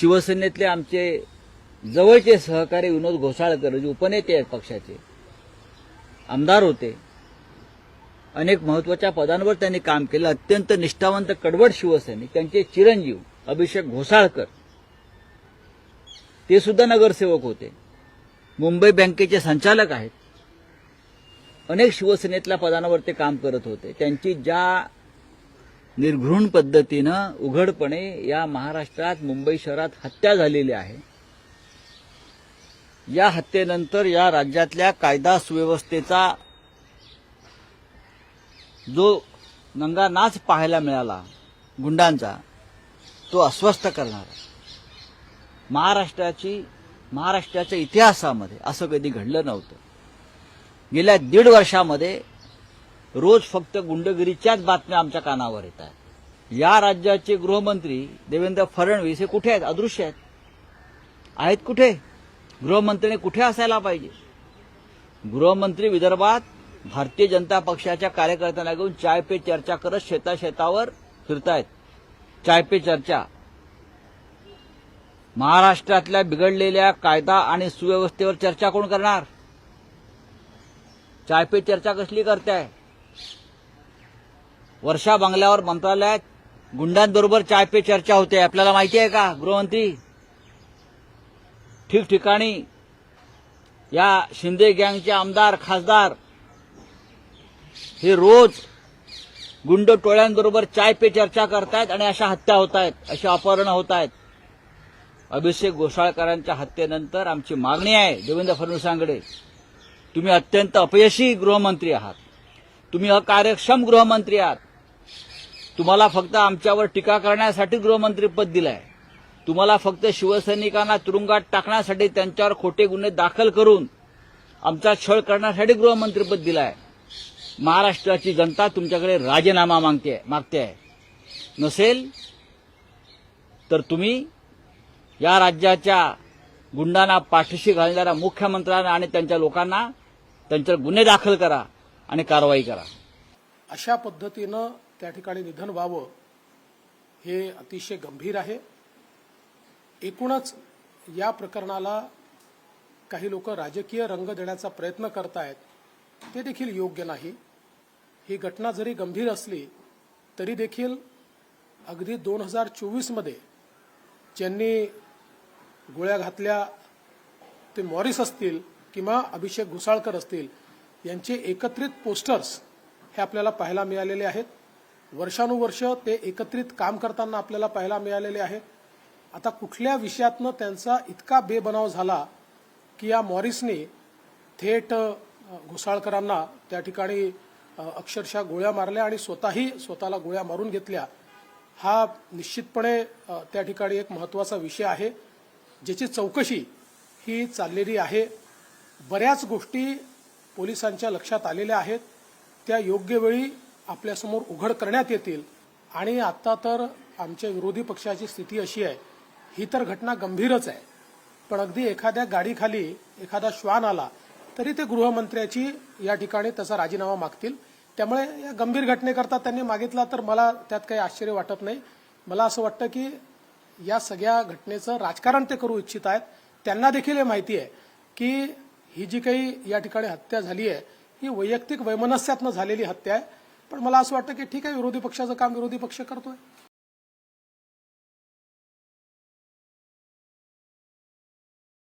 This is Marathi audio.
शिवसेनेतले आमचे जवळचे सहकारी विनोद घोसाळकर जे उपनेते आहेत पक्षाचे आमदार होते. अनेक महत्त्वाच्या पदांवर त्यांनी काम केलं. अत्यंत निष्ठावंत कडवट शिवसैनिक त्यांचे चिरंजीव अभिषेक घोसाळकर. ते सुद्धा नगरसेवक होते. मुंबई बँकेचे संचालक आहेत. अनेक शिवसेनेतल्या पदांवर ते काम करत होते. त्यांची ज्या निर्घृण पद्धतीनं उघडपणे या महाराष्ट्रात मुंबई शहरात हत्या झालेली आहे. या हत्येनंतर या राज्यातल्या कायदा सुव्यवस्थेचा जो नंगा नाच पाहायला मिळाला गुंडांचा तो अस्वस्थ करणारा. महाराष्ट्राची महाराष्ट्राच्या इतिहासामध्ये असं कधी घडलं नव्हतं. गेल्या दीड वर्षामध्ये रोज फक्त गुंडगिरीच्याच बातम्या आमच्या कानावर येत आहेत. या राज्याचे गृहमंत्री देवेंद्र फडणवीस हे कुठे आहेत? अदृश्य आहेत. आहेत कुठे? गृहमंत्र्याने कुठे असायला पाहिजे? गृहमंत्री विदर्भात भारतीय जनता पक्षाच्या कार्यकर्त्यांना घेऊन चाय पे चर्चा करत शेता शेतावर फिरतायत. चाय पे चर्चा. महाराष्ट्रातल्या बिघडलेल्या कायदा आणि सुव्यवस्थेवर चर्चा कोण करणार? चाय पे चर्चा कसली करताय? वर्षा बंगल्यावर मंत्रालयात गुंडांबरोबर चाय पे चर्चा होते. आपल्याला माहिती आहे का गृहमंत्री? ठिकठिकाणी या शिंदे गँगचे आमदार खासदार हे रोज गुंड टोळ्यांबरोबर चाय पे चर्चा करतायत आणि अशा हत्या होत आहेत अशी अपहरणं होत आहेत अभिषेक घोसाळकरांच्या हत्येनंतर आमची मागणी आहे देवेंद्र फडणवीसांकडे. तुम्ही अत्यंत अपयशी गृहमंत्री आहात. तुम्ही अकार्यक्षम गृहमंत्री आहात. तुम्हाला फक्त आमच्यावर टीका करण्यासाठी गृहमंत्रीपद दिलंय. तुम्हाला फक्त शिवसैनिकांना तुरुंगात टाकण्यासाठी त्यांच्यावर खोटे गुन्हे दाखल करून आमचा छळ करण्यासाठी गृहमंत्रीपद दिलाय. महाराष्ट्राची जनता तुमच्याकडे राजीनामा मागते मागते. आहे नसेल तर तुम्ही या राज्याच्या गुंडांना पाठीशी घालणाऱ्या मुख्यमंत्र्यांना आणि त्यांच्या लोकांना त्यांच्यावर गुन्हे दाखल करा. आणि कारवाई करा. अशा पद्धतीनं त्या ठिकाणी निधन व्हावं हे अतिशय गंभीर आहे. एकूणच या प्रकरणाला काही लोक राजकीय रंग देण्याचा प्रयत्न करतायत ते देखील योग्य नाही. ही घटना जरी गंभीर असली तरी देखील अगदी दोन हजार चोवीसमध्ये ज्यांनी गोळ्या घातल्या ते मॉरिस असतील किंवा अभिषेक घुसाळकर असतील यांचे एकत्रित पोस्टर्स हे आपल्याला पाहायला मिळालेले आहेत. वर्षानुवर्ष ते एकत्रित काम करताना आपल्याला पाहायला मिळालेले आहेत आता कुठल्या विषयातनं त्यांचा इतका बेबनाव झाला की या मॉरिसने थेट घोसाळकरांना त्या ठिकाणी अक्षरशः गोळ्या मारल्या आणि स्वतःही स्वतःला गोळ्या मारून घेतल्या. हा निश्चितपणे त्या ठिकाणी एक महत्त्वाचा विषय आहे ज्याची चौकशी ही चाललेली आहे. बऱ्याच गोष्टी पोलिसांच्या लक्षात आलेल्या आहेत. त्या योग्य वेळी आपल्यासमोर उघड करण्यात येतील. आणि आता तर आमच्या विरोधी पक्षाची स्थिती अशी आहे. ही तर घटना गंभीरच आहे. पण अगदी एखाद्या गाडीखाली एखादा श्वान आला तरी ते गृहमंत्र्याची या ठिकाणी तसा राजीनामा मागतील. त्यामुळे या गंभीर घटनेकरता त्यांनी मागितला तर मला त्यात काही आश्चर्य वाटत नाही. मला असं वाटतं की या सगळ्या घटनेचं राजकारण ते करू इच्छित आहेत. त्यांना देखील हे माहिती आहे की ही जी काही या ठिकाणी हत्या झाली आहे ही वैयक्तिक वैमनस्यातनं झालेली हत्या आहे. पण मला असं वाटतं की ठीक आहे विरोधी पक्षाचं काम विरोधी पक्ष करतोय.